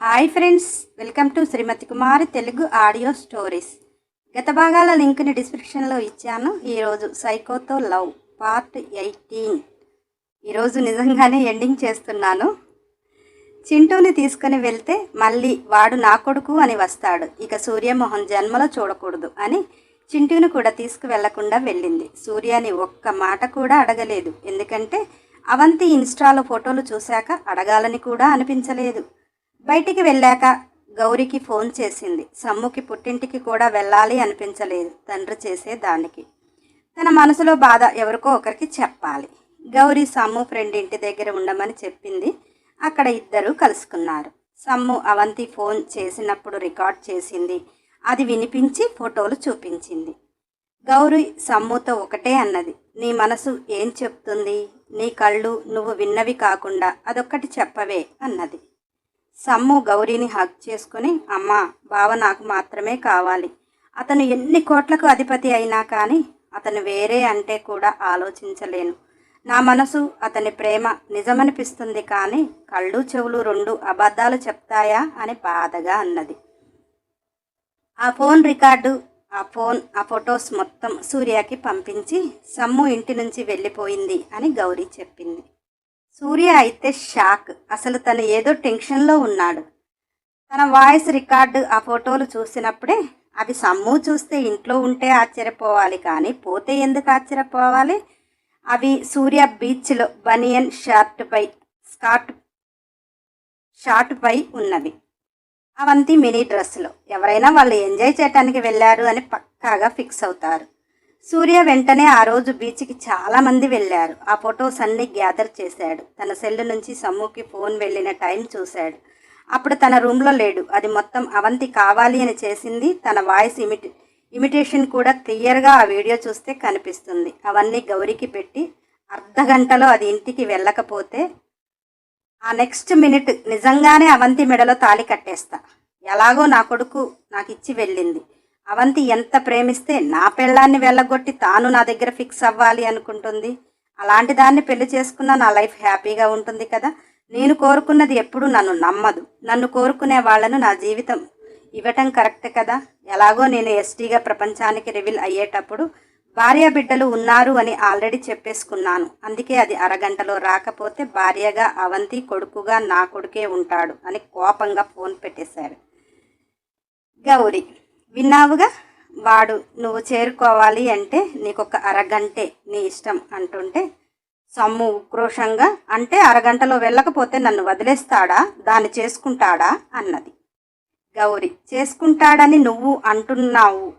Hi friends welcome to Srimathi Kumari Telugu audio stories. గత భాగాల లింక్ని డిస్క్రిప్షన్లో ఇచ్చాను. ఈరోజు సైకోతో లవ్ పార్ట్ ఎయిటీన్. ఈరోజు నిజంగానే ఎండింగ్ చేస్తున్నాను. చింటూని తీసుకుని వెళ్తే మళ్ళీ వాడు నా కొడుకు అని వస్తాడు. ఇక సూర్యమోహన్ జన్మలో చూడకూడదు అని చింటూని కూడా తీసుకువెళ్ళకుండా వెళ్ళింది. సూర్యని ఒక్క మాట కూడా అడగలేదు. ఎందుకంటే అవంతి ఇన్స్టాలో ఫోటోలు చూశాక అడగాలని కూడా అనిపించలేదు. బయటికి వెళ్ళాక గౌరికి ఫోన్ చేసింది. సమ్ముకి పుట్టింటికి కూడా వెళ్ళాలి అనిపించలేదు. తండ్రి చేసే దానికి. తన మనసులో బాధ ఎవరికో ఒకరికి చెప్పాలి. గౌరీ సమ్ము ఫ్రెండ్ ఇంటి దగ్గర ఉండమని చెప్పింది. అక్కడ ఇద్దరు కలుసుకున్నారు. సమ్ము అవంతి ఫోన్ చేసినప్పుడు రికార్డ్ చేసింది. అది వినిపించి ఫోటోలు చూపించింది. గౌరీ సమ్ముతో ఒకటే అన్నది. నీ మనసు ఏం చెప్తుంది? నీ కళ్ళు నువ్వు విన్నవి కాకుండా అదొక్కటి చెప్పవే అన్నది. సమ్ము గౌరీని హక్ చేసుకుని అమ్మా బావ నాకు మాత్రమే కావాలి. అతను ఎన్ని కోట్లకు అధిపతి అయినా కానీ అతను వేరే అంటే కూడా ఆలోచించలేను. నా మనసు అతని ప్రేమ నిజమనిపిస్తుంది కానీ కళ్ళు చెవులు రెండు అబద్ధాలు చెప్తాయా అని బాధగా అన్నది. ఆ ఫోన్ రికార్డు ఆ ఫోన్ ఆ ఫొటోస్ మొత్తం సూర్యకి పంపించి సమ్ము ఇంటి నుంచి వెళ్ళిపోయింది అని గౌరీ చెప్పింది. సూర్య అయితే షాక్. అసలు తను ఏదో టెన్షన్లో ఉన్నాడు. తన వాయిస్ రికార్డు ఆ ఫోటోలు చూసినప్పుడే అవి సమ్ము చూస్తే ఇంట్లో ఉంటే ఆశ్చర్యపోవాలి కానీ పోతే ఎందుకు ఆశ్చర్యపోవాలి? అవి సూర్య బీచ్లో బనియన్ షార్ట్పై స్కార్ట్ షార్ట్పై ఉన్నవి. అవంతి మినీ డ్రెస్సులో ఎవరైనా వాళ్ళు ఎంజాయ్ చేయడానికి వెళ్ళారు అని పక్కాగా ఫిక్స్ అవుతారు. సూర్య వెంటనే ఆ రోజు బీచ్కి చాలామంది వెళ్ళారు. ఆ ఫొటోస్ అన్నీ గ్యాదర్ చేశాడు. తన సెల్ నుంచి సమ్ముకి ఫోన్ వెళ్ళిన టైం చూశాడు. అప్పుడు తన రూమ్లో లేడు. అది మొత్తం అవంతి కావాలి అని చేసింది తన వాయిస్ ఇమిటి ఇమిటేషన్ కూడా క్లియర్గా ఆ వీడియో చూస్తే కనిపిస్తుంది. అవన్నీ గౌరికి పెట్టి అర్ధ గంటలో అది ఇంటికి వెళ్ళకపోతే ఆ నెక్స్ట్ మినిట్ నిజంగానే అవంతి మెడలో తాళి కట్టేస్తా. ఎలాగో నా కొడుకు నాకు ఇచ్చి వెళ్ళింది. అవంతి ఎంత ప్రేమిస్తే నా పెళ్ళాన్ని వెళ్ళగొట్టి తాను నా దగ్గర ఫిక్స్ అవ్వాలి అనుకుంటుంది. అలాంటి దాన్ని పెళ్ళి చేసుకున్న నా లైఫ్ హ్యాపీగా ఉంటుంది కదా. నేను కోరుకున్నది ఎప్పుడూ నన్ను నమ్మదు. నన్ను కోరుకునే వాళ్ళను నా జీవితం ఇవ్వటం కరెక్ట్ కదా. ఎలాగో నేను ఎస్టీగా ప్రపంచానికి రివీల్ అయ్యేటప్పుడు భార్య బిడ్డలు ఉన్నారు అని ఆల్రెడీ చెప్పేసుకున్నాను. అందుకే అది అరగంటలో రాకపోతే భార్యగా అవంతి కొడుకుగా నా కొడుకే ఉంటాడు అని కోపంగా ఫోన్ పెట్టేశాడు గౌరీ విన్నావుగా? వాడు నువ్వు చేరుకోవాలి అంటే నీకొక అరగంటే నీ ఇష్టం అంటుంటే సమ్ము ఉక్రోషంగా అంటే అరగంటలో వెళ్ళకపోతే నన్ను వదిలేస్తాడా? దాన్ని చేసుకుంటాడా? అన్నది. గౌరీ చేసుకుంటాడని నువ్వు అంటున్నావు.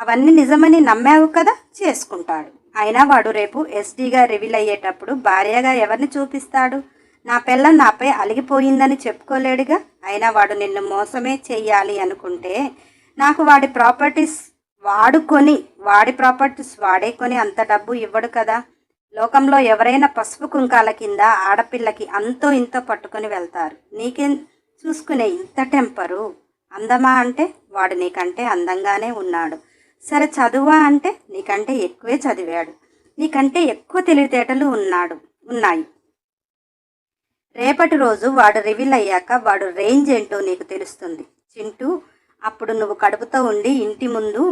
అవన్నీ నిజమని నమ్మావు కదా? చేసుకుంటాడు. అయినా వాడు రేపు ఎస్డీగా రివీల్ అయ్యేటప్పుడు భార్యగా ఎవరిని చూపిస్తాడు? నా పిల్ల నాపై అలిగిపోయిందని చెప్పుకోలేడుగా. అయినా వాడు నిన్ను మోసమే చెయ్యాలి అనుకుంటే నాకు వాడి ప్రాపర్టీస్ వాడుకొని వాడి ప్రాపర్టీస్ వాడే కొని అంత డబ్బు ఇవ్వడు కదా. లోకంలో ఎవరైనా పసుపు కుంకాల కింద ఆడపిల్లకి అంతో ఇంతో పట్టుకొని వెళ్తారు. నీకేం చూసుకునే ఇంత టెంపరు? అందమా అంటే? వాడు నీకంటే అందంగానే ఉన్నాడు. సరే చదువా అంటే? నీకంటే ఎక్కువే చదివాడు. నీకంటే ఎక్కువ తెలివితేటలు ఉన్నాడు ఉన్నాయి. రేపటి రోజు వాడు రివీల్ అయ్యాక వాడు రేంజ్ ఏంటో నీకు తెలుస్తుంది. చింటూ అప్పుడు నువ్వు కడుపుతో ఉండి ఇంటి ముందు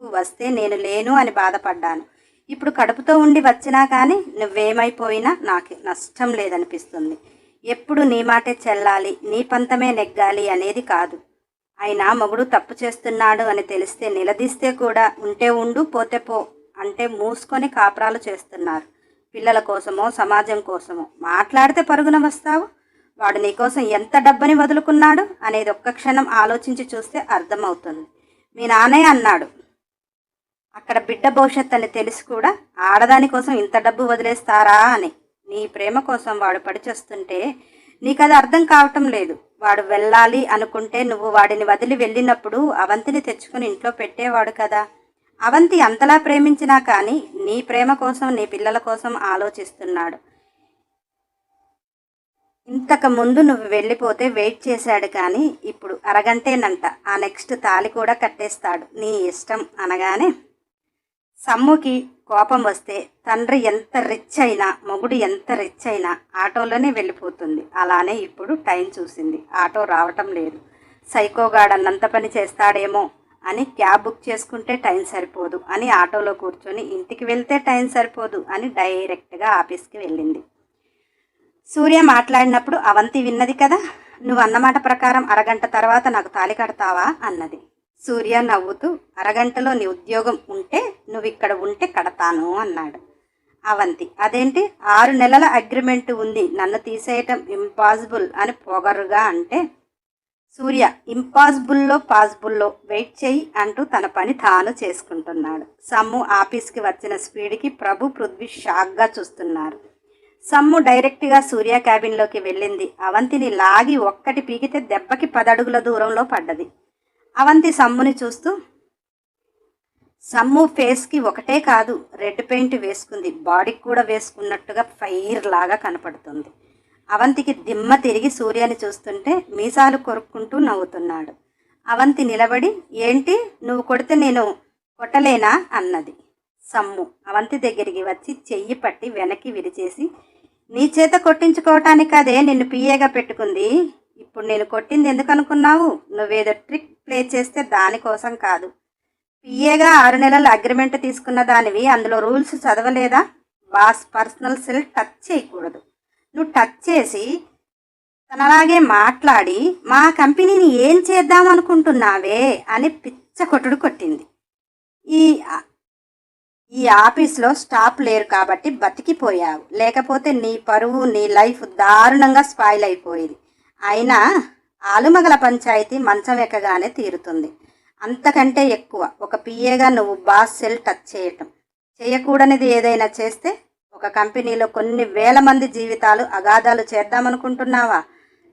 వస్తే నేను లేను అని బాధపడ్డాను. ఇప్పుడు కడుపుతో ఉండి వచ్చినా కానీ నువ్వేమైపోయినా నాకు నష్టం లేదనిపిస్తుంది. ఎప్పుడు నీ మాటే చెల్లాలి నీ పంతమే నెగ్గాలి అనేది కాదు. అయినా మొగుడు తప్పు చేస్తున్నాడు అని తెలిస్తే నిలదీస్తే కూడా ఉంటే ఉండు పోతే పో అంటే మూసుకొని కాపురాలు చేస్తున్నారు. పిల్లల కోసమో సమాజం కోసమో మాట్లాడితే పరుగున వస్తావు? వాడు నీకోసం ఎంత డబ్బని వదులుకున్నాడు అనేది ఒక్క క్షణం ఆలోచించి చూస్తే అర్థమవుతుంది. మీ నాన్నే అన్నాడు అక్కడ బిడ్డ భవిష్యత్ అని తెలిసి కూడా ఆడదాని కోసం ఇంత డబ్బు వదిలేస్తారా? అని. నీ ప్రేమ కోసం వాడు పడిచేస్తుంటే నీకు అది అర్థం కావటం లేదు. వాడు వెళ్ళాలి అనుకుంటే నువ్వు వాడిని వదిలి వెళ్ళినప్పుడు అవంతిని తెచ్చుకుని ఇంట్లో పెట్టేవాడు కదా. అవంతి అంతలా ప్రేమించినా కానీ నీ ప్రేమ కోసం నీ పిల్లల కోసం ఆలోచిస్తున్నాడు. ఇంతకు ముందు నువ్వు వెళ్ళిపోతే వెయిట్ చేశాడు కానీ ఇప్పుడు అరగంటేనంట. ఆ నెక్స్ట్ తాలి కూడా కట్టేస్తాడు. నీ ఇష్టం అనగానే సమ్ముకి కోపం వస్తే తండ్రి ఎంత రిచ్ అయినా మొగుడు ఎంత రిచ్ అయినా ఆటోలోనే వెళ్ళిపోతుంది. అలానే ఇప్పుడు టైం చూసింది. ఆటో రావటం లేదు. సైకోగాడు అన్నంత పని చేస్తాడేమో అని క్యాబ్ బుక్ చేసుకుంటే టైం సరిపోదు అని ఆటోలో కూర్చొని ఇంటికి వెళ్తే టైం సరిపోదు అని డైరెక్ట్గా ఆఫీస్కి వెళ్ళింది. సూర్య మాట్లాడినప్పుడు అవంతి విన్నది కదా నువ్వు అన్నమాట ప్రకారం అరగంట తర్వాత నాకు తాళి కడతావా? అన్నది. సూర్య నవ్వుతూ అరగంటలో నీ ఉద్యోగం ఉంటే నువ్వు ఇక్కడ ఉంటే కడతాను అన్నాడు. అవంతి అదేంటి? ఆరు నెలల అగ్రిమెంట్ ఉంది నన్ను తీసేయటం ఇంపాసిబుల్ అని పొగరుగా అంటే సూర్య ఇంపాసిబుల్లో పాసిబుల్లో వెయిట్ చెయ్యి అంటూ తన పని తాను చేసుకుంటున్నాడు. సమ్ము ఆఫీస్కి వచ్చిన స్పీడ్కి ప్రభు పృథ్వీ షాక్గా చూస్తున్నారు. సమ్ము డైరెక్ట్గా సూర్య క్యాబిన్లోకి వెళ్ళింది. అవంతిని లాగి ఒక్కటి పీకితే దెబ్బకి పదడుగుల దూరంలో పడ్డది. అవంతి సమ్ముని చూస్తూ సమ్ము ఫేస్కి ఒకటే కాదు రెడ్ పెయింట్ వేసుకుంది. బాడీకి కూడా వేసుకున్నట్టుగా ఫైర్ లాగా కనపడుతుంది. అవంతికి దిమ్మ తిరిగి సూర్యని చూస్తుంటే మీసాలు కొరుక్కుంటూ నవ్వుతున్నాడు. అవంతి నిలబడి ఏంటి? నువ్వు కొడితే నేను కొట్టలేనా? అన్నది. సమ్ము. అవంతి దగ్గరికి వచ్చి చెయ్యి పట్టి వెనక్కి విరిచేసి నీ చేత కొట్టించుకోవటానికి అదే నిన్ను పిఏగా పెట్టుకుంది. ఇప్పుడు నేను కొట్టింది ఎందుకు అనుకున్నావు? నువ్వేదో ట్రిక్ ప్లే చేస్తే దానికోసం కాదు. పిఏగా ఆరు నెలల అగ్రిమెంట్ తీసుకున్న దానివి అందులో రూల్స్ చదవలేదా? బాస్ పర్సనల్ సెల్ టచ్ చేయకూడదు. నువ్వు టచ్ చేసి తనలాగే మాట్లాడి మా కంపెనీని ఏం చేద్దాం అనుకుంటున్నావే అని పిచ్చ కొట్టుడు కొట్టింది. ఈ ఈ ఆఫీస్లో స్టాఫ్ లేరు కాబట్టి బతికిపోయావు. లేకపోతే నీ పరువు నీ లైఫ్ దారుణంగా స్పాయిల్ అయిపోయేది. అయినా ఆలుమగల పంచాయతీ మంచం ఎక్కగానే తీరుతుంది. అంతకంటే ఎక్కువ ఒక పిఏగా నువ్వు బాస్ సెల్ టచ్ చేయటం. చేయకూడనిది ఏదైనా చేస్తే ఒక కంపెనీలో కొన్ని వేల మంది జీవితాలు అగాధాలు చేద్దామనుకుంటున్నావా?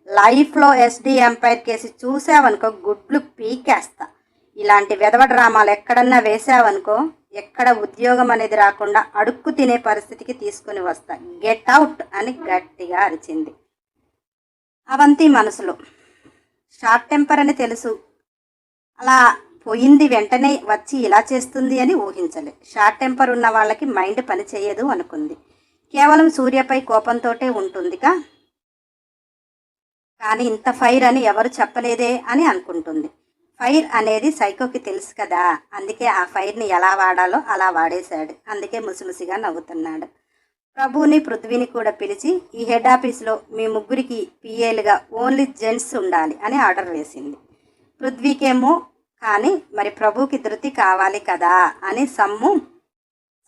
లైఫ్లో ఎస్డి ఎంపైర్ కేసు చూసావనుకో గుడ్లు పీకేస్తా. ఇలాంటి వెధవ డ్రామాలు ఎక్కడన్నా వేసావనుకో ఎక్కడ ఉద్యోగం అనేది రాకుండా అడుక్కు తినే పరిస్థితికి తీసుకుని వస్తా. గెట్ అవుట్ అని గట్టిగా అరిచింది. అవంతి మనసులో. షార్ట్ టెంపర్ అని తెలుసు. అలా పోయింది వెంటనే వచ్చి ఇలా చేస్తుంది అని ఊహించలే. షార్ట్ టెంపర్ ఉన్న వాళ్ళకి మైండ్ పని చేయదు అనుకుంది. కేవలం సూర్యపై కోపంతోటే ఉంటుందిగా? కానీ ఇంత ఫైర్ అని ఎవరు చెప్పలేదే అని అనుకుంటుంది. ఫైర్ అనేది సైకోకి తెలుసు కదా అందుకే ఆ ఫైర్ని ఎలా వాడాలో అలా వాడేశాడు. అందుకే ముసిముసిగా నవ్వుతున్నాడు. ప్రభుని పృథ్వీని కూడా పిలిచి ఈ హెడ్ ఆఫీస్లో మీ ముగ్గురికి పిఏలుగా ఓన్లీ జెంట్స్ ఉండాలి అని ఆర్డర్ వేసింది. పృథ్వీకేమో కానీ మరి ప్రభుకి ధృతి కావాలి కదా అని సమ్ము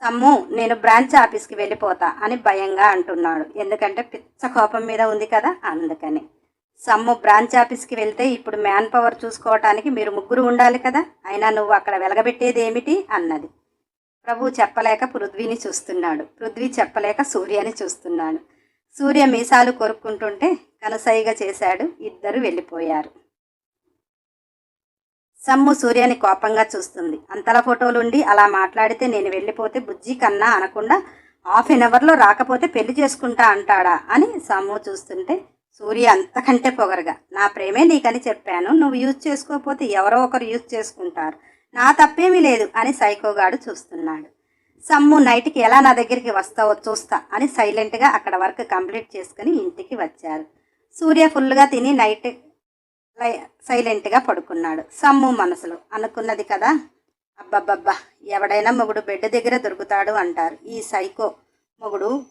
సమ్ము నేను బ్రాంచ్ ఆఫీస్కి వెళ్ళిపోతా అని భయంగా అంటున్నాడు. ఎందుకంటే పిచ్చ కోపం మీద ఉంది కదా అందుకని. సమ్ము బ్రాంచ్ ఆఫీస్కి వెళ్తే ఇప్పుడు మ్యాన్ పవర్ చూసుకోవటానికి మీరు ముగ్గురు ఉండాలి కదా? అయినా నువ్వు అక్కడ వెలగబెట్టేది ఏమిటి? అన్నది. ప్రభు చెప్పలేక పృథ్వీని చూస్తున్నాడు. పృథ్వీ చెప్పలేక సూర్యని చూస్తున్నాడు. సూర్య మీసాలు కొరుక్కుంటుంటే కనసైగా చేశాడు. ఇద్దరు వెళ్ళిపోయారు. సమ్ము సూర్యని కోపంగా చూస్తుంది. అంతల ఫోటోలుండి అలా మాట్లాడితే నేను వెళ్ళిపోతే బుజ్జి కన్నా అనకుండా హాఫ్ ఎన్ అవర్లో రాకపోతే పెళ్ళి చేసుకుంటా అంటాడా అని సమ్ము చూస్తుంటే సూర్య అంతకంటే పొగరగా నా ప్రేమే నీకని చెప్పాను నువ్వు యూజ్ చేసుకోకపోతే ఎవరో ఒకరు యూజ్ చేసుకుంటారు నా తప్పేమీ లేదు అని సైకోగాడు చూస్తున్నాడు. సమ్ము నైట్కి ఎలా నా దగ్గరికి వస్తావో చూస్తా అని సైలెంట్గా అక్కడ వర్క్ కంప్లీట్ చేసుకుని ఇంటికి వచ్చారు. సూర్య ఫుల్గా తిని నైట్ సైలెంట్గా పడుకున్నాడు. సమ్ము మనసులో. అనుకున్నది కదా? అబ్బబ్బబ్బా ఎవడైనా మొగుడు బెడ్ దగ్గర దొరుకుతాడు అంటారు. ఈ సైకో మొగుడు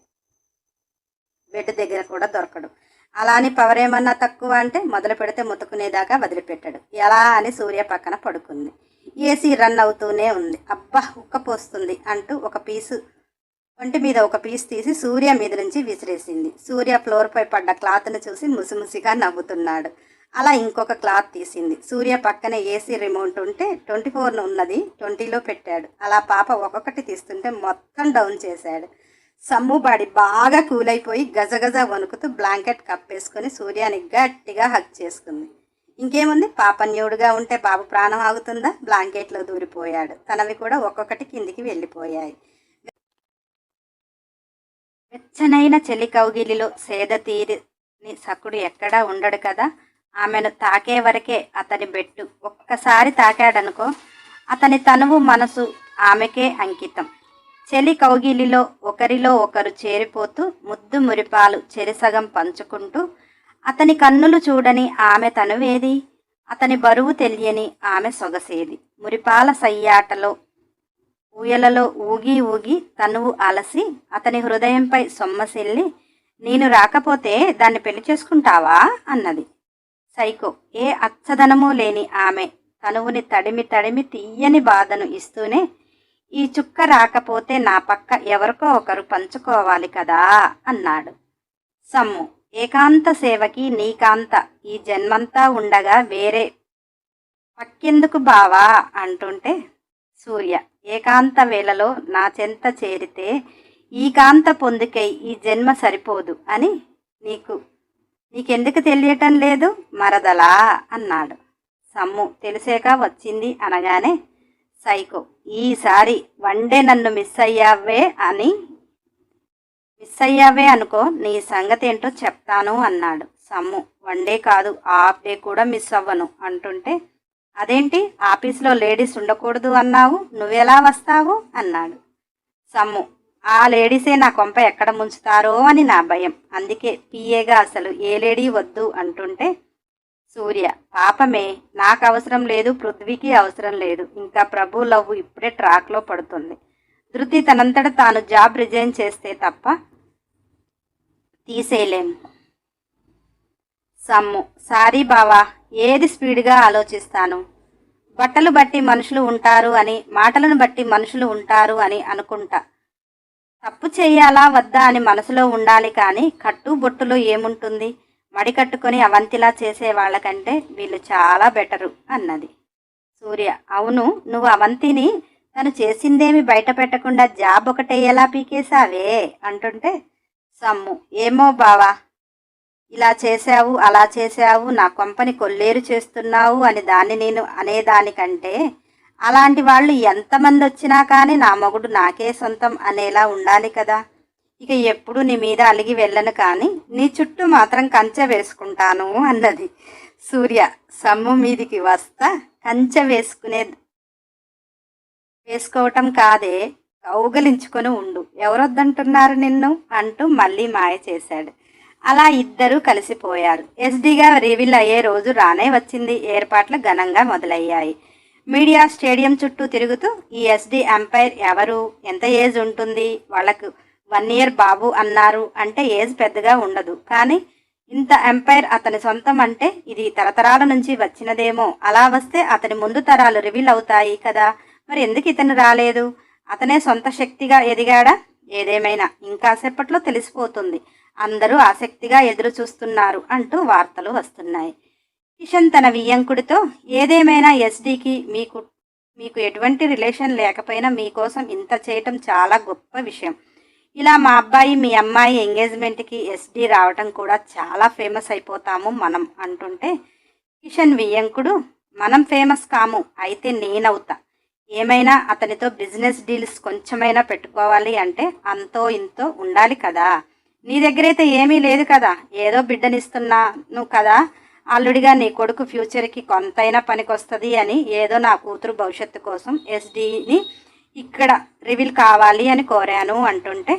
బెడ్ దగ్గర కూడా దొరకడు. అలా అని పవర్ ఏమన్నా తక్కువ అంటే మొదలు పెడితే ముతుకునేదాకా వదిలిపెట్టాడు. ఎలా అని సూర్య పక్కన పడుకుంది. ఏసీ రన్ అవుతూనే ఉంది. అబ్బా ఉక్కపోస్తుంది అంటూ ఒక పీసు ఒంటి మీద ఒక పీస్ తీసి సూర్య మీద నుంచి విసిరేసింది. సూర్య ఫ్లోర్పై పడ్డ క్లాత్ను చూసి ముసిముసిగా నవ్వుతున్నాడు. అలా ఇంకొక క్లాత్ తీసింది. సూర్య పక్కనే ఏసీ రిమోట్ ఉంటే ట్వంటీ ఫోర్ ఉన్నది ట్వంటీలో పెట్టాడు. అలా పాప ఒక్కొక్కటి తీస్తుంటే మొత్తం డౌన్ చేశాడు. సమ్ము బాడీ బాగా కూల్ అయిపోయి గజగజ వణుకుతూ బ్లాంకెట్ కప్పేసుకొని సూర్యాని గట్టిగా హక్ చేసుకుంది. ఇంకేముంది? పాపన్యుడుగా ఉంటే బాబు ప్రాణం ఆగుతుందా? బ్లాంకెట్లో దూరిపోయాడు. తనవి కూడా ఒక్కొక్కటి కిందికి వెళ్ళిపోయాయి. వెచ్చనైన చెలి కౌగిలిలో సేద తీరిని సకుడు ఎక్కడా ఉండడు కదా? ఆమెను తాకే వరకే అతని బెట్టు ఒక్కసారి తాకాడనుకో అతని తనువు మనసు ఆమెకే అంకితం. చెలి కౌగిలిలో ఒకరిలో ఒకరు చేరిపోతూ ముద్దు మురిపాలు చెరిసగం పంచుకుంటూ అతని కన్నులు చూడని ఆమె తనువేది? అతని బరువు తెలియని ఆమె సొగసేది. మురిపాల సయ్యాటలో ఊయలలో ఊగి ఊగి తనువు అలసి అతని హృదయంపై సొమ్మసిల్లి నేను రాకపోతే దాన్ని పెళ్ళి చేసుకుంటావా? అన్నది. సైకో ఏ అచ్చదనము లేని ఆమె. తనువుని తడిమి తడిమి తీయని బాధను ఇస్తూనే ఈ చుక్క రాకపోతే నా పక్క ఎవరికో ఒకరు పంచుకోవాలి కదా అన్నాడు. సమ్ము ఏకాంత సేవకి నీకాంత ఈ జన్మంతా ఉండగా వేరే పక్కెందుకు బావా అంటుంటే సూర్య ఏకాంత వేళలో నా చెంత చేరితే ఈ కాంత పొందుకై ఈ జన్మ సరిపోదు అని నీకు నీకెందుకు తెలియటం లేదు? మరదలా అన్నాడు. సమ్ము తెలిసాక వచ్చింది అనగానే సైకో ఈసారి వన్డే నన్ను మిస్ అయ్యావే అని మిస్ అయ్యావే అనుకో నీ సంగతి ఏంటో చెప్తాను అన్నాడు. సమ్ము వన్డే కాదు హాఫ్ డే కూడా మిస్ అవ్వను అంటుంటే అదేంటి? ఆఫీస్లో లేడీస్ ఉండకూడదు అన్నావు? నువ్వెలా వస్తావు? అన్నాడు. సమ్ము ఆ లేడీసే నా కొంప ఎక్కడ ముంచుతారో అని నా భయం. అందుకే పిఏగా అసలు ఏ లేడీ వద్దు అంటుంటే సూర్య పాపమే నాకు అవసరం లేదు పృథ్వీకి అవసరం లేదు. ఇంకా ప్రభు లవ్ ఇప్పుడే ట్రాక్లో పడుతుంది. ధృతి తనంతట తాను జాబ్ రిజైన్ చేస్తే తప్ప తీసేయలేము సమ్ము. సారీ బావా ఏది స్పీడ్గా ఆలోచిస్తాను? బట్టలు బట్టి మనుషులు ఉంటారు అని మాటలను బట్టి మనుషులు ఉంటారు అని అనుకుంటా. తప్పు చేయాలా వద్దా అని మనసులో ఉండాలి కానీ కట్టు బొట్టులో ఏముంటుంది? మడి కట్టుకొని అవంతిలా చేసే వాళ్ళకంటే వీళ్ళు చాలా బెటరు అన్నది. సూర్య అవును నువ్వు అవంతిని తను చేసిందేమి బయట పెట్టకుండా జాబ్ ఒకటే ఎలా పీకేశావే? అంటుంటే సమ్ము ఏమో బావా ఇలా చేశావు అలా చేశావు నా కొంపని కొల్లేరు చేస్తున్నావు అని దాన్ని నేను అనేదానికంటే అలాంటి వాళ్ళు ఎంతమంది వచ్చినా కానీ నా మొగుడు నాకే సొంతం అనేలా ఉండాలి కదా. ఇక ఎప్పుడు నీ మీద అలిగి వెళ్ళను కానీ నీ చుట్టూ మాత్రం కంచె వేసుకుంటాను అన్నది. సూర్య సమ్ము మీదికి వస్తా కంచె వేసుకునే వేసుకోవటం కాదే కౌగలించుకొని ఉండు. ఎవరొద్దంటున్నారు నిన్ను? అంటూ మళ్ళీ మాయ చేశాడు. అలా ఇద్దరూ కలిసిపోయారు. ఎస్డీగా రివీల్ అయ్యే రోజు రానే వచ్చింది. ఏర్పాట్లు ఘనంగా మొదలయ్యాయి. మీడియా స్టేడియం చుట్టూ తిరుగుతూ ఈ ఎస్డి అంపైర్ ఎవరు? ఎంత ఏజ్ ఉంటుంది? వాళ్ళకు వన్ ఇయర్ బాబు అన్నారు అంటే ఏజ్ పెద్దగా ఉండదు. కానీ ఇంత ఎంపైర్ అతని సొంతం అంటే ఇది తరతరాల నుంచి వచ్చినదేమో. అలా వస్తే అతని ముందు తరాలు రివీల్ అవుతాయి కదా. మరి ఎందుకు ఇతను రాలేదు? అతనే సొంత శక్తిగా ఎదిగాడా? ఏదేమైనా ఇంకాసేపట్లో తెలిసిపోతుంది. అందరూ ఆసక్తిగా ఎదురు చూస్తున్నారు అంటూ వార్తలు వస్తున్నాయి. కిషన్ తన వియ్యంకుడితో ఏదేమైనా ఎస్డీకి మీకు మీకు ఎటువంటి రిలేషన్ లేకపోయినా మీకోసం ఇంత చేయటం చాలా గొప్ప విషయం. ఇలా మా అబ్బాయి మీ అమ్మాయి ఎంగేజ్మెంట్కి ఎస్డి రావటం కూడా చాలా ఫేమస్ అయిపోతాము మనం అంటుంటే కిషన్ వియ్యంకుడు మనం ఫేమస్ కాము అయితే నేనవుతా. ఏమైనా అతనితో బిజినెస్ డీల్స్ కొంచెమైనా పెట్టుకోవాలి అంటే అంతో ఇంతో ఉండాలి కదా. నీ దగ్గరైతే ఏమీ లేదు కదా. ఏదో బిడ్డనిస్తున్నాను కదా. అల్లుడిగా నీ కొడుకు ఫ్యూచర్కి కొంతైనా పనికొస్తుంది అని ఏదో నా కూతురు భవిష్యత్తు కోసం ఎస్డీని ఇక్కడ రివీల్ కావాలి అని కోరాను అంటుంటే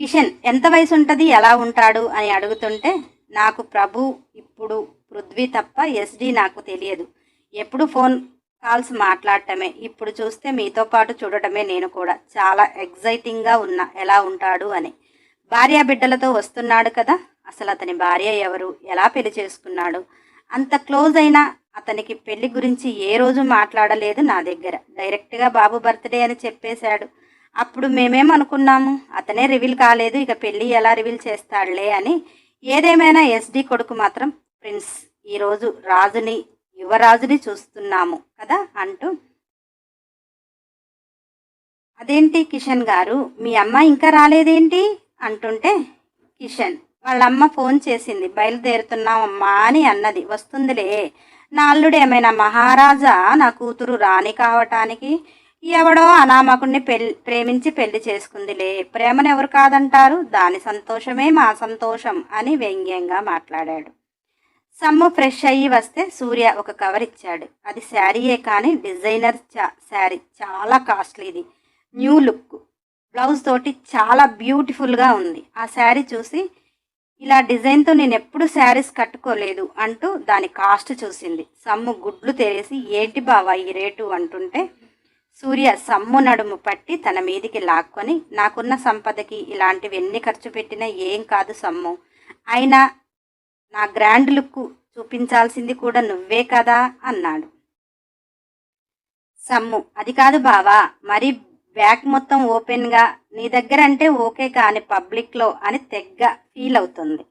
కిషన్ ఎంత వయసు ఉంటుంది ఎలా ఉంటాడు? అని అడుగుతుంటే నాకు ప్రభు ఇప్పుడు పృథ్వీ తప్ప ఎస్డి నాకు తెలియదు. ఎప్పుడు ఫోన్ కాల్స్ మాట్లాడటమే. ఇప్పుడు చూస్తే మీతో పాటు చూడటమే నేను కూడా. చాలా ఎగ్జైటింగ్గా ఉన్నా. ఎలా ఉంటాడు అని. భార్యా బిడ్డలతో వస్తున్నాడు కదా? అసలు అతని భార్య ఎవరు? ఎలా పెళ్ళి చేసుకున్నాడు? అంత క్లోజ్ అయినా అతనికి పెళ్ళి గురించి ఏ రోజు మాట్లాడలేదు నా దగ్గర. డైరెక్ట్గా బాబు బర్త్డే అని చెప్పేశాడు. అప్పుడు మేమేమనుకున్నాము? అతనే రివీల్ కాలేదు ఇక పెళ్ళి ఎలా రివీల్ చేస్తాడులే అని. ఏదేమైనా ఎస్డి కొడుకు మాత్రం ప్రిన్స్ ఈరోజు రాజుని యువరాజుని చూస్తున్నాము కదా అంటూ. అదేంటి కిషన్ గారు? మీ అమ్మ ఇంకా రాలేదేంటి? అంటుంటే కిషన్ వాళ్ళమ్మ ఫోన్ చేసింది. బయలుదేరుతున్నామమ్మా అని అన్నది. వస్తుందిలే. నా అల్లుడు ఏమైనా మహారాజా? నా కూతురు రాణి కావటానికి ఎవడో అనామకుడిని పెళ్ళి ప్రేమించి పెళ్ళి చేసుకుందిలే. ప్రేమనెవరు కాదంటారు? దాని సంతోషమే మా సంతోషం అని వ్యంగ్యంగా మాట్లాడాడు. సమ్ము ఫ్రెష్ అయ్యి వస్తే సూర్య ఒక కవర్ ఇచ్చాడు. అది శారీయే కానీ డిజైనర్ చా శారీ. చాలా కాస్ట్లీది న్యూ లుక్. బ్లౌజ్ తోటి చాలా బ్యూటిఫుల్గా ఉంది. ఆ శారీ చూసి ఇలా డిజైన్తో నేను ఎప్పుడు శారీస్ కట్టుకోలేదు అంటూ దాని కాస్ట్ చూసింది. సమ్ము గుడ్లు తెరేసి ఏంటి బావా ఈ రేటు? అంటుంటే సూర్య సమ్ము నడుము పట్టి తన మీదికి లాక్కొని నాకున్న సంపదకి ఇలాంటివి ఎన్ని ఖర్చు పెట్టినా ఏం కాదు సమ్ము. అయినా నా గ్రాండ్ లుక్ చూపించాల్సింది కూడా నువ్వే కదా అన్నాడు. సమ్ము అది కాదు బావా మరి బ్యాక్ మొత్తం ఓపెన్గా నీ దగ్గర అంటే ఓకే కానీ పబ్లిక్లో అని తెగ్గ ఫీల్ అవుతుంది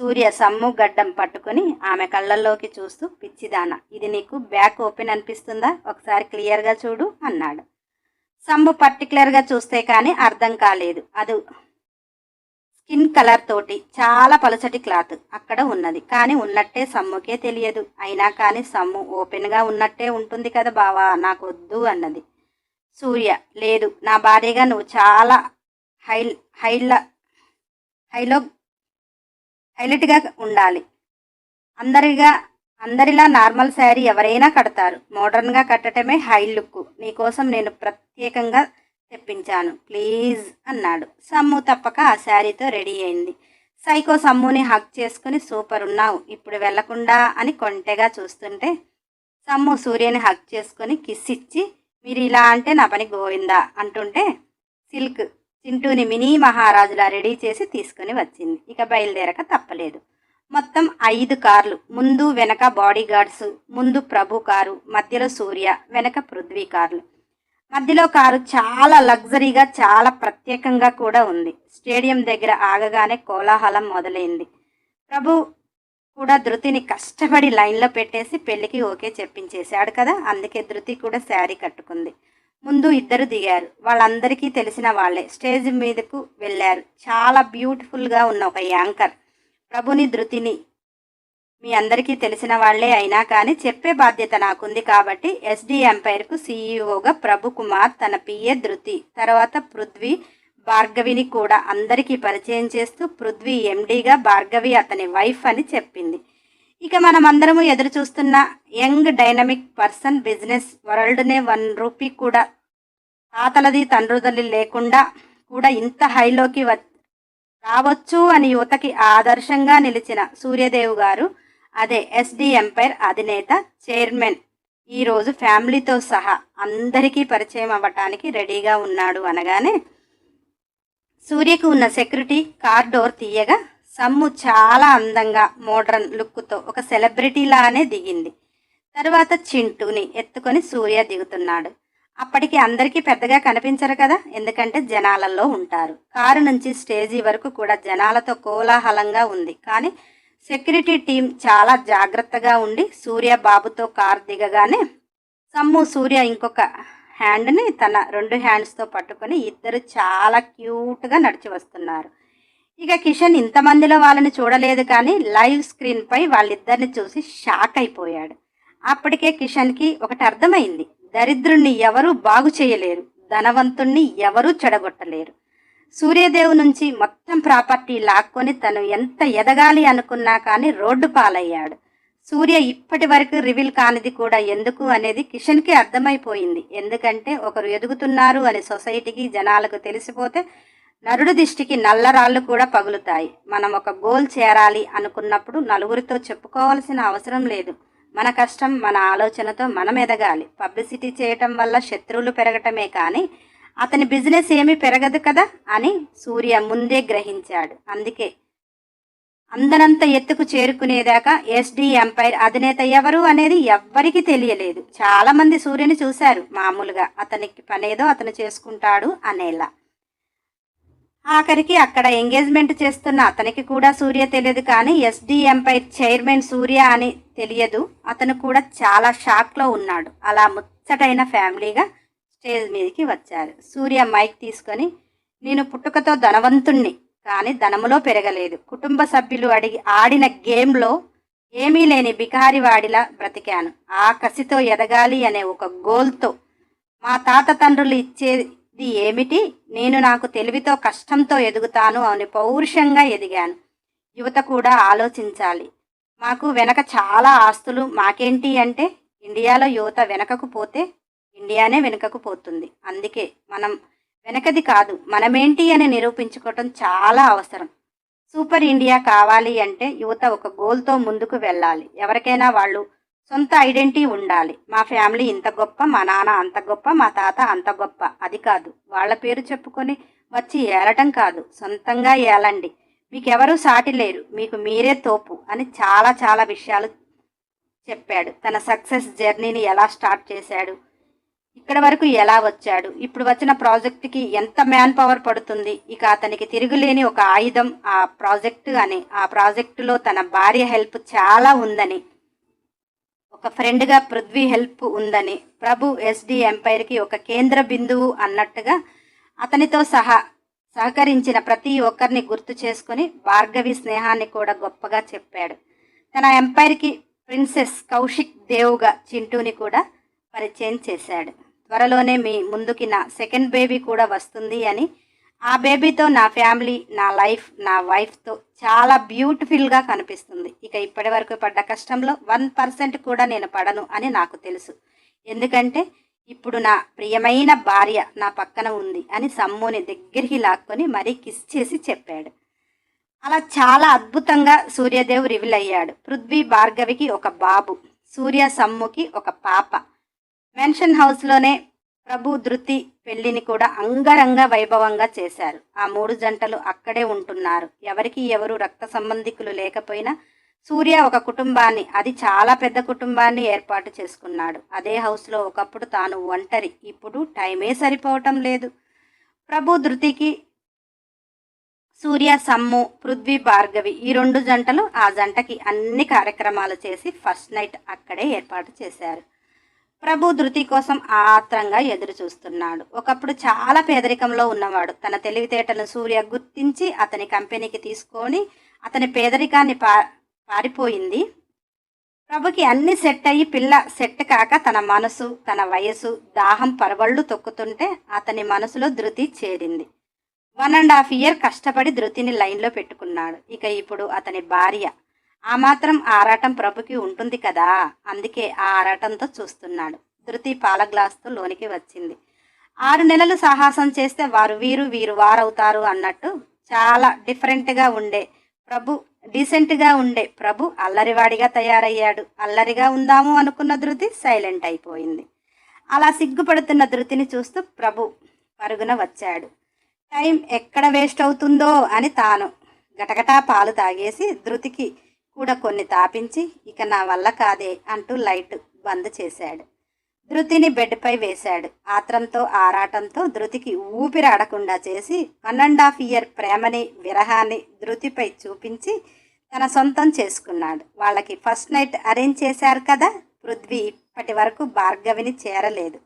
సూర్య సమ్ము గడ్డం పట్టుకుని ఆమె కళ్ళల్లోకి చూస్తూ పిచ్చిదాన ఇది నీకు బ్యాక్ ఓపెన్ అనిపిస్తుందా? ఒకసారి క్లియర్గా చూడు అన్నాడు. సమ్ము పర్టికులర్గా చూస్తే కానీ అర్థం కాలేదు. అది స్కిన్ కలర్ తోటి చాలా పలుచటి క్లాత్ అక్కడ ఉన్నది. కానీ ఉన్నట్టే సమ్ముకే తెలియదు. అయినా కానీ సమ్ము ఓపెన్గా ఉన్నట్టే ఉంటుంది కదా బావా నాకు వద్దు అన్నది. సూర్య లేదు నా భార్యగా నువ్వు చాలా హై హైల హైలో హైలైట్గా ఉండాలి. అందరిగా అందరిలా నార్మల్ శారీ ఎవరైనా కడతారు. మోడర్న్గా కట్టడమే హై లుక్ నీకోసం నేను ప్రత్యేకంగా తెప్పించాను. ప్లీజ్ అన్నాడు. సమ్ము తప్పక ఆ శారీతో రెడీ అయింది. సైకో సమ్ముని హక్ చేసుకుని సూపర్ ఉన్నావు. ఇప్పుడు వెళ్ళకుండా అని కొంటెగా చూస్తుంటే సమ్ము సూర్యని హక్ చేసుకుని కిస్ ఇచ్చి మీరు ఇలా అంటే నా పని గోవిందా? అంటుంటే సిల్క్ చింటూని మినీ మహారాజులా రెడీ చేసి తీసుకుని వచ్చింది. ఇక బయలుదేరక తప్పలేదు. మొత్తం ఐదు కార్లు ముందు వెనక బాడీ గార్డ్స్ ముందు ప్రభు కారు మధ్యలో సూర్య వెనక పృథ్వీ కార్లు. మధ్యలో కారు చాలా లగ్జరీగా చాలా ప్రత్యేకంగా కూడా ఉంది. స్టేడియం దగ్గర ఆగగానే కోలాహలం మొదలైంది. ప్రభు కూడా ధృతిని కష్టపడి లైన్లో పెట్టేసి పెళ్ళికి ఓకే చెప్పించేశాడు కదా అందుకే ధృతి కూడా శారీ కట్టుకుంది. ముందు ఇద్దరు దిగారు. వాళ్ళందరికీ తెలిసిన వాళ్ళే. స్టేజ్ మీదకు వెళ్ళారు. చాలా బ్యూటిఫుల్గా ఉన్న ఒక యాంకర్. ప్రభుని ధృతిని మీ అందరికీ తెలిసిన వాళ్ళే అయినా కానీ చెప్పే బాధ్యత నాకుంది కాబట్టి ఎస్డి ఎంపైర్కు సీఈఓగా ప్రభు కుమార్ తన పిఏ ధృతి తర్వాత పృథ్వీ భార్గవిని కూడా అందరికీ పరిచయం చేస్తూ పృథ్వీ ఎండీగా భార్గవి అతని వైఫ్ అని చెప్పింది. ఇక మనం అందరము ఎదురు చూస్తున్న యంగ్ డైనమిక్ పర్సన్ బిజినెస్ వరల్డ్నే వన్ రూపీ కూడా తాతలది తండ్రుదలి లేకుండా కూడా ఇంత హైలోకి వ రావచ్చు అని యువతకి ఆదర్శంగా నిలిచిన సూర్యదేవ్ గారు అదే ఎస్డి ఎంపైర్ అధినేత చైర్మన్ ఈరోజు ఫ్యామిలీతో సహా అందరికీ పరిచయం అవ్వటానికి రెడీగా ఉన్నాడు అనగానే సూర్యకు ఉన్న సెక్యూరిటీ కార్ డోర్ తీయగా సమ్ము చాలా అందంగా మోడ్రన్ లుక్తో ఒక సెలబ్రిటీలానే దిగింది. తర్వాత చింటూని ఎత్తుకొని సూర్య దిగుతున్నాడు. అప్పటికి అందరికీ పెద్దగా కనిపించరు కదా ఎందుకంటే జనాలలో ఉంటారు. కారు నుంచి స్టేజీ వరకు కూడా జనాలతో కోలాహలంగా ఉంది. కానీ సెక్యూరిటీ టీం చాలా జాగ్రత్తగా ఉండి సూర్య బాబుతో కారు దిగగానే సమ్ము సూర్య ఇంకొక హ్యాండ్ని తన రెండు హ్యాండ్స్తో పట్టుకొని ఇద్దరు చాలా క్యూట్గా నడిచి వస్తున్నారు. ఇక కిషన్ ఇంతమందిలో వాళ్ళని చూడలేదు కానీ లైవ్ స్క్రీన్పై వాళ్ళిద్దరిని చూసి షాక్ అయిపోయాడు. అప్పటికే కిషన్కి ఒకటి అర్థమైంది. దరిద్రుణ్ణి ఎవరూ బాగు చేయలేరు ధనవంతుణ్ణి ఎవరూ చెడగొట్టలేరు. సూర్యదేవు నుంచి మొత్తం ప్రాపర్టీ లాక్కొని తను ఎంత ఎదగాలి అనుకున్నా కానీ రోడ్డు పాలయ్యాడు. సూర్య ఇప్పటి వరకు రివీల్ కానిది కూడా ఎందుకు అనేది కిషన్కి అర్థమైపోయింది. ఎందుకంటే ఒకరు ఎదుగుతున్నారు అని సొసైటీకి జనాలకు తెలిసిపోతే నరుడు దిష్టికి నల్లరాళ్ళు కూడా పగులుతాయి. మనం ఒక గోల్ చేరాలి అనుకున్నప్పుడు నలుగురితో చెప్పుకోవాల్సిన అవసరం లేదు. మన కష్టం మన ఆలోచనతో మనం ఎదగాలి. పబ్లిసిటీ చేయటం వల్ల శత్రువులు పెరగటమే కానీ అతని బిజినెస్ ఏమీ పెరగదు కదా అని సూర్య ముందే గ్రహించాడు. అందుకే అందనంత ఎత్తుకు చేరుకునేదాకా ఎస్డి ఎంపైర్ అధినేత ఎవరు అనేది ఎవ్వరికీ తెలియలేదు. చాలామంది సూర్యుని చూశారు మామూలుగా. అతనికి పనేదో అతను చేసుకుంటాడు అనేలా. ఆఖరికి అక్కడ ఎంగేజ్మెంట్ చేస్తున్న అతనికి కూడా సూర్య తెలియదు కానీ ఎస్డిఎంపై చైర్మన్ సూర్య అని తెలియదు. అతను కూడా చాలా షాక్లో ఉన్నాడు. అలా ముచ్చటైన ఫ్యామిలీగా స్టేజ్ మీదకి వచ్చారు. సూర్య మైక్ తీసుకొని నేను పుట్టుకతో ధనవంతుణ్ణి కానీ ధనములో పెరగలేదు. కుటుంబ సభ్యులు అడిగి ఆడిన గేమ్లో ఏమీ లేని బికారి వాడిలా బ్రతికాను. ఆ కసితో ఎదగాలి అనే ఒక గోల్తో మా తాత తండ్రులు ఇది ఏమిటి? నేను నాకు తెలివితో కష్టంతో ఎదుగుతాను అని పౌరుషంగా ఎదిగాను. యువత కూడా ఆలోచించాలి. మాకు వెనక చాలా ఆస్తులు మాకేంటి అంటే ఇండియాలో యువత వెనకకు పోతే ఇండియానే వెనుకకు పోతుంది. అందుకే మనం వెనకది కాదు మనమేంటి అని నిరూపించుకోవటం చాలా అవసరం. సూపర్ ఇండియా కావాలి అంటే యువత ఒక గోల్తో ముందుకు వెళ్ళాలి. ఎవరికైనా వాళ్ళు సొంత ఐడెంటిటీ ఉండాలి. మా ఫ్యామిలీ ఇంత గొప్ప మా నాన్న అంత గొప్ప మా తాత అంత గొప్ప. అది కాదు. వాళ్ళ పేరు చెప్పుకొని వచ్చి ఏలటం కాదు. సొంతంగా ఏలండి. మీకెవరూ సాటి లేరు. మీకు మీరే తోపు అని చాలా చాలా విషయాలు చెప్పాడు. తన సక్సెస్ జర్నీని ఎలా స్టార్ట్ చేశాడు? ఇక్కడ వరకు ఎలా వచ్చాడు? ఇప్పుడు వచ్చిన ప్రాజెక్టుకి ఎంత మ్యాన్ పవర్ పడుతుంది? ఇక అతనికి తిరుగులేని ఒక ఆయుధం ఆ ప్రాజెక్టు అని ఆ ప్రాజెక్టులో తన భార్య హెల్ప్ చాలా ఉందని ఒక ఫ్రెండ్గా పృథ్వీ హెల్ప్ ఉందని ప్రభు ఎస్డి ఎంపైర్కి ఒక కేంద్ర బిందువు అన్నట్టుగా అతనితో సహా సహకరించిన ప్రతి ఒక్కరిని గుర్తు చేసుకొని భార్గవి స్నేహాన్ని కూడా గొప్పగా చెప్పాడు. తన ఎంపైర్కి ప్రిన్సెస్ కౌశిక్ దేవుగా చింటూని కూడా పరిచయం చేశాడు. త్వరలోనే మీ ముందుకి నా సెకండ్ బేబీ కూడా వస్తుంది అని ఆ బేబీతో నా ఫ్యామిలీ నా లైఫ్ నా వైఫ్తో చాలా బ్యూటిఫుల్గా కనిపిస్తుంది. ఇక ఇప్పటి వరకు పడ్డ కష్టంలో వన్ పర్సెంట్ కూడా నేను పడను అని నాకు తెలుసు. ఎందుకంటే ఇప్పుడు నా ప్రియమైన భార్య నా పక్కన ఉంది అని సమ్ముని దగ్గరికి లాక్కొని మరీ కిస్ చేసి చెప్పాడు. అలా చాలా అద్భుతంగా సూర్యదేవ్ రివీల్ అయ్యాడు. పృథ్వీ భార్గవికి ఒక బాబు సూర్య సమ్ముకి ఒక పాప. మెన్షన్ హౌస్లోనే ప్రభు ధృతి పెళ్ళిని కూడా అంగరంగ వైభవంగా చేశారు. ఆ మూడు జంటలు అక్కడే ఉంటున్నారు. ఎవరికి ఎవరు రక్త సంబంధికులు లేకపోయినా సూర్య ఒక కుటుంబాన్ని అది చాలా పెద్ద కుటుంబాన్ని ఏర్పాటు చేసుకున్నాడు. అదే హౌస్లో ఒకప్పుడు తాను ఒంటరి ఇప్పుడు టైమే సరిపోవటం లేదు. ప్రభు ధృతికి సూర్య సమ్ము పృథ్వీ భార్గవి ఈ రెండు జంటలు ఆ జంటకి అన్ని కార్యక్రమాలు చేసి ఫస్ట్ నైట్ అక్కడే ఏర్పాటు చేశారు. ప్రభు ధృతి కోసం ఆత్రంగా ఎదురు చూస్తున్నాడు. ఒకప్పుడు చాలా పేదరికంలో ఉన్నవాడు. తన తెలివితేటలను సూర్య గుర్తించి అతని కంపెనీకి తీసుకొని అతని పేదరికాన్ని పా పారిపోయింది. ప్రభుకి అన్ని సెట్ అయ్యి పిల్ల సెట్ కాక తన మనసు తన వయసు దాహం పరవళ్ళు తొక్కుతుంటే అతని మనసులో ధృతి చేరింది. వన్ అండ్ హాఫ్ ఇయర్ కష్టపడి ధృతిని లైన్లో పెట్టుకున్నాడు. ఇక ఇప్పుడు అతని భార్య ఆ మాత్రం ఆరాటం ప్రభుకి ఉంటుంది కదా. అందుకే ఆ ఆరాటంతో చూస్తున్నాడు. ధృతి పాల గ్లాసుతో లోనికి వచ్చింది. ఆరు నెలలు సాహసం చేస్తే వారు వీరు వీరు వారవుతారు అన్నట్టు చాలా డిఫరెంట్గా ఉండే ప్రభు డీసెంట్గా ఉండే ప్రభు అల్లరివాడిగా తయారయ్యాడు. అల్లరిగా ఉందాము అనుకున్న ధృతి సైలెంట్ అయిపోయింది. అలా సిగ్గుపడుతున్న ధృతిని చూస్తూ ప్రభు పరుగున వచ్చాడు. టైం ఎక్కడ వేస్ట్ అవుతుందో అని తాను గటగటా పాలు తాగేసి ధృతికి కూడా కొన్ని తాపించి ఇక నా వల్ల కాదే అంటూ లైట్ బంద్ చేశాడు. ధృతిని బెడ్పై వేశాడు. ఆత్రంతో ఆరాటంతో ధృతికి ఊపిరాడకుండా చేసి వన్ అండ్ హాఫ్ ఇయర్ ప్రేమని విరహాన్ని ధృతిపై చూపించి తన సొంతం చేసుకున్నాడు. వాళ్ళకి ఫస్ట్ నైట్ అరేంజ్ చేశారు కదా? పృథ్వీ ఇప్పటి వరకు భార్గవిని చేరలేదు.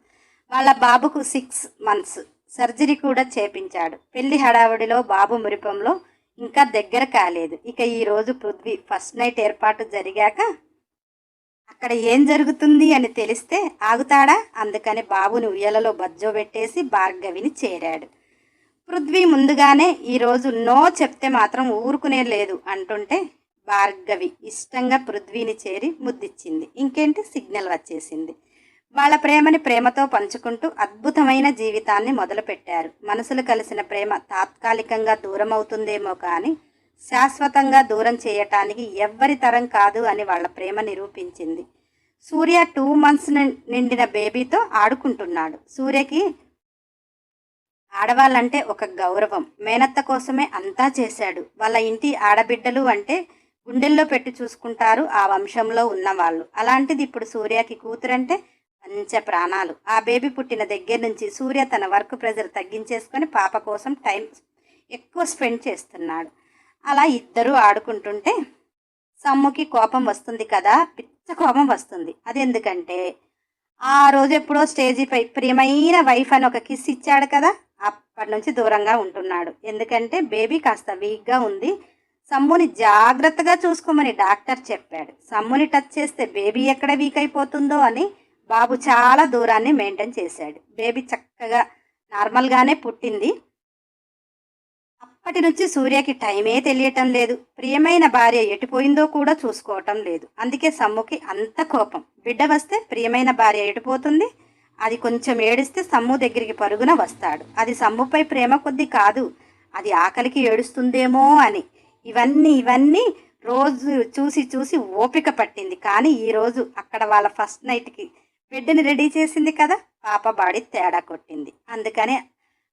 వాళ్ళ బాబుకు సిక్స్ మంత్స్ సర్జరీ కూడా చేపించాడు. పెళ్ళి హడావుడిలో బాబు మురిపంలో ఇంకా దగ్గర కాలేదు. ఇక ఈరోజు పృథ్వీ ఫస్ట్ నైట్ ఏర్పాటు జరిగాక అక్కడ ఏం జరుగుతుంది అని తెలిస్తే ఆగుతాడా? అందుకని బాబుని ఉయ్యలలో బజ్జోబెట్టేసి భార్గవిని చేరాడు. పృథ్వీ ముందుగానే ఈరోజు నో చెప్తే మాత్రం ఊరుకునే లేదు అంటుంటే భార్గవి ఇష్టంగా పృథ్వీని చేరి ముద్దిచ్చింది. ఇంకేంటి? సిగ్నల్ వచ్చేసింది. వాళ్ళ ప్రేమని ప్రేమతో పంచుకుంటూ అద్భుతమైన జీవితాన్ని మొదలుపెట్టారు. మనసులు కలిసిన ప్రేమ తాత్కాలికంగా దూరం అవుతుందేమో కానీ శాశ్వతంగా దూరం చేయటానికి ఎవ్వరి తరం కాదు అని వాళ్ళ ప్రేమ నిరూపించింది. సూర్య టూ మంత్స్ నిండిన బేబీతో ఆడుకుంటున్నాడు. సూర్యకి ఆడవాళ్ళంటే ఒక గౌరవం. మేనత్త కోసమే అంతా చేశాడు. వాళ్ళ ఇంటి ఆడబిడ్డలు అంటే గుండెల్లో పెట్టి చూసుకుంటారు ఆ వంశంలో ఉన్నవాళ్ళు. అలాంటిది ఇప్పుడు సూర్యకి కూతురంటే పంచ ప్రాణాలు. ఆ బేబీ పుట్టిన దగ్గర నుంచి సూర్య తన వర్క్ ప్రెజర్ తగ్గించేసుకొని పాప కోసం టైం ఎక్కువ స్పెండ్ చేస్తున్నాడు. అలా ఇద్దరూ ఆడుకుంటుంటే సమ్ముకి కోపం వస్తుంది కదా పిచ్చ కోపం వస్తుంది. అది ఎందుకంటే ఆ రోజు ఎప్పుడో స్టేజీపై ప్రియమైన వైఫ్ అని ఒక కిస్ ఇచ్చాడు కదా అప్పటి నుంచి దూరంగా ఉంటున్నాడు. ఎందుకంటే బేబీ కాస్త వీక్గా ఉంది. సమ్ముని జాగ్రత్తగా చూసుకోమని డాక్టర్ చెప్పాడు. సమ్ముని టచ్ చేస్తే బేబీ ఎక్కడ వీక్ అయిపోతుందో అని బాబు చాలా దూరాన్ని మెయింటైన్ చేశాడు. బేబీ చక్కగా నార్మల్గానే పుట్టింది. అప్పటి నుంచి సూర్యకి టైమే తెలియటం లేదు. ప్రియమైన భార్య ఎటుపోయిందో కూడా చూసుకోవటం లేదు. అందుకే సమ్ముకి అంత కోపం. బిడ్డ వస్తే ప్రియమైన భార్య ఎటుపోతుంది అది కొంచెం ఏడిస్తే సమ్ము దగ్గరికి పరుగున వస్తాడు. అది సమ్ముపై ప్రేమ కొద్ది కాదు. అది ఆకలికి ఏడుస్తుందేమో అని. ఇవన్నీ ఇవన్నీ రోజు చూసి చూసి ఓపిక పట్టింది. కానీ ఈరోజు అక్కడ వాళ్ళ ఫస్ట్ నైట్కి బిడ్డని రెడీ చేసింది కదా పాప బాడి తేడా కొట్టింది. అందుకనే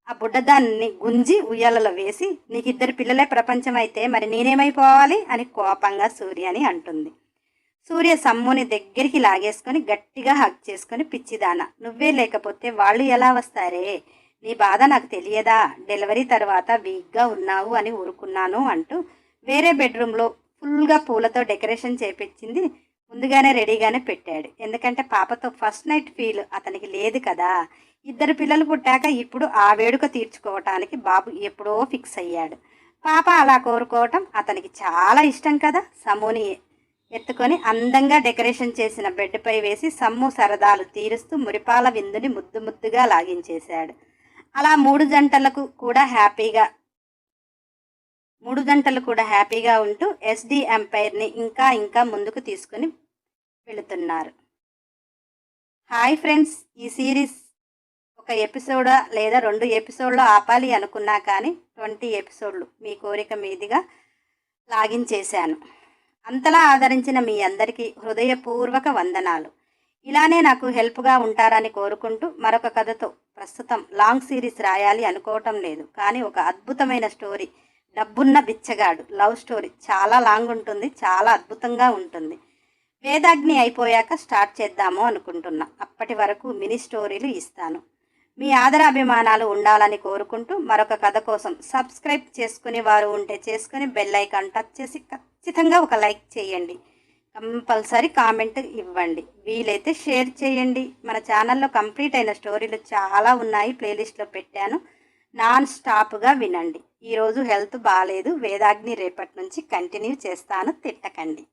ఆ బుడ్డ దాన్ని గుంజి ఉయ్యాలలో వేసి నీకు ఇద్దరు పిల్లలే ప్రపంచం అయితే మరి నేనేమైపోవాలి అని కోపంగా సూర్యని అంటుంది. సూర్య సమ్ముని దగ్గరికి లాగేసుకొని గట్టిగా హక్ చేసుకొని పిచ్చిదాన నువ్వే లేకపోతే వాళ్ళు ఎలా వస్తారే? నీ బాధ నాకు తెలియదా? డెలివరీ తర్వాత వీక్గా ఉన్నావు అని ఊరుకున్నాను అంటూ వేరే బెడ్రూమ్లో ఫుల్గా పూలతో డెకరేషన్ చేపించింది ముందుగానే రెడీగానే పెట్టాడు. ఎందుకంటే పాపతో ఫస్ట్ నైట్ ఫీల్ అతనికి లేదు కదా. ఇద్దరు పిల్లలు పుట్టాక ఇప్పుడు ఆ వేడుక తీర్చుకోవటానికి బాబు ఎప్పుడో ఫిక్స్ అయ్యాడు. పాప అలా కోరుకోవటం అతనికి చాలా ఇష్టం కదా. సమ్ముని ఎత్తుకొని అందంగా డెకరేషన్ చేసిన బెడ్పై వేసి సమ్ము సరదాలు తీరుస్తూ మురిపాల విందుని ముద్దు ముద్దుగా లాగించేశాడు. అలా మూడు జంటలకు కూడా హ్యాపీగా మూడు గంటలు కూడా హ్యాపీగా ఉంటూ ఎస్డి ఎంపైర్ని ఇంకా ఇంకా ముందుకు తీసుకుని వెళుతున్నారు. హాయ్ ఫ్రెండ్స్ ఈ సిరీస్ ఒక ఎపిసోడ్ లేదా రెండు ఎపిసోడ్లో ఆపాలి అనుకున్నా కానీ ట్వంటీ ఎపిసోడ్లు మీ కోరిక మీదుగా లాగిన్ చేశాను. అంతలా ఆదరించిన మీ అందరికీ హృదయపూర్వక వందనాలు. ఇలానే నాకు హెల్ప్గా ఉంటారని కోరుకుంటూ మరొక కథతో ప్రస్తుతం లాంగ్ సిరీస్ రాయాలి అనుకోవటం లేదు. కానీ ఒక అద్భుతమైన స్టోరీ డబ్బున్న బిచ్చగాడు. లవ్ స్టోరీ చాలా లాంగ్ ఉంటుంది చాలా అద్భుతంగా ఉంటుంది. వేదాగ్ని అయిపోయాక స్టార్ట్ చేద్దాము అనుకుంటున్నా. అప్పటి వరకు మినీ స్టోరీలు ఇస్తాను. మీ ఆదరాభిమానాలు ఉండాలని కోరుకుంటూ మరొక కథ కోసం సబ్స్క్రైబ్ చేసుకునే వారు ఉంటే చేసుకుని బెల్ ఐకాన్ టచ్ చేసి ఖచ్చితంగా ఒక లైక్ చేయండి. కంపల్సరీ కామెంట్ ఇవ్వండి. వీలైతే షేర్ చేయండి. మన ఛానల్లో కంప్లీట్ అయిన స్టోరీలు చాలా ఉన్నాయి. ప్లేలిస్ట్లో పెట్టాను. నాన్ స్టాప్గా వినండి. ఈరోజు హెల్త్ బాగాలేదు వేదాగ్ని రేపటి నుంచి కంటిన్యూ చేస్తాను. తిట్టకండి.